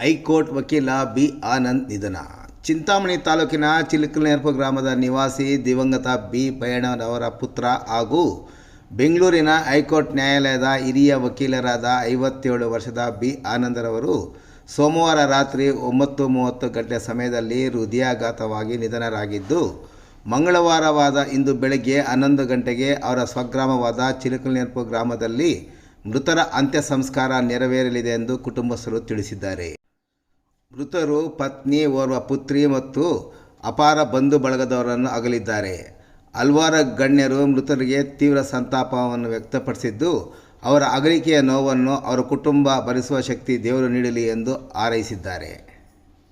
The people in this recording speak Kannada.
ಹೈಕೋರ್ಟ್ ವಕೀಲ ಬಿ ಆನಂದ್ ನಿಧನ. ಚಿಂತಾಮಣಿ ತಾಲೂಕಿನ ಚಿಲಕಲ್ನೇರ್ಪು ಗ್ರಾಮದ ನಿವಾಸಿ ದಿವಂಗತ ಬಿ ಬಯಣ್ಣನವರ ಪುತ್ರ ಹಾಗೂ ಬೆಂಗಳೂರಿನ ಹೈಕೋರ್ಟ್ ನ್ಯಾಯಾಲಯದ ಹಿರಿಯ ವಕೀಲರಾದ ಐವತ್ತೇಳು ವರ್ಷದ ಬಿ ಆನಂದರವರು ಸೋಮವಾರ ರಾತ್ರಿ ಒಂಬತ್ತು ಮೂವತ್ತು ಗಂಟೆ ಸಮಯದಲ್ಲಿ ಹೃದಯಾಘಾತವಾಗಿ ನಿಧನರಾಗಿದ್ದು, ಮಂಗಳವಾರವಾದ ಇಂದು ಬೆಳಗ್ಗೆ ಹನ್ನೊಂದು ಗಂಟೆಗೆ ಅವರ ಸ್ವಗ್ರಾಮವಾದ ಚಿಲಕಲ್ನೇರ್ಪು ಗ್ರಾಮದಲ್ಲಿ ಮೃತರ ಅಂತ್ಯ ಸಂಸ್ಕಾರ ನೆರವೇರಲಿದೆ ಎಂದು ಕುಟುಂಬಸ್ಥರು ತಿಳಿಸಿದ್ದಾರೆ. ಮೃತರು ಪತ್ನಿ, ಓರ್ವ ಪುತ್ರಿ ಮತ್ತು ಅಪಾರ ಬಂಧು ಬಳಗದವರನ್ನು ಅಗಲಿದ್ದಾರೆ. ಅಲ್ವಾರ ಗಣ್ಯರು ಮೃತರಿಗೆ ತೀವ್ರ ಸಂತಾಪವನ್ನು ವ್ಯಕ್ತಪಡಿಸಿದ್ದು, ಅವರ ಅಗಲಿಕೆಯ ನೋವನ್ನು ಅವರ ಕುಟುಂಬ ಭರಿಸುವ ಶಕ್ತಿ ದೇವರು ನೀಡಲಿ ಎಂದು ಹಾರೈಸಿದ್ದಾರೆ.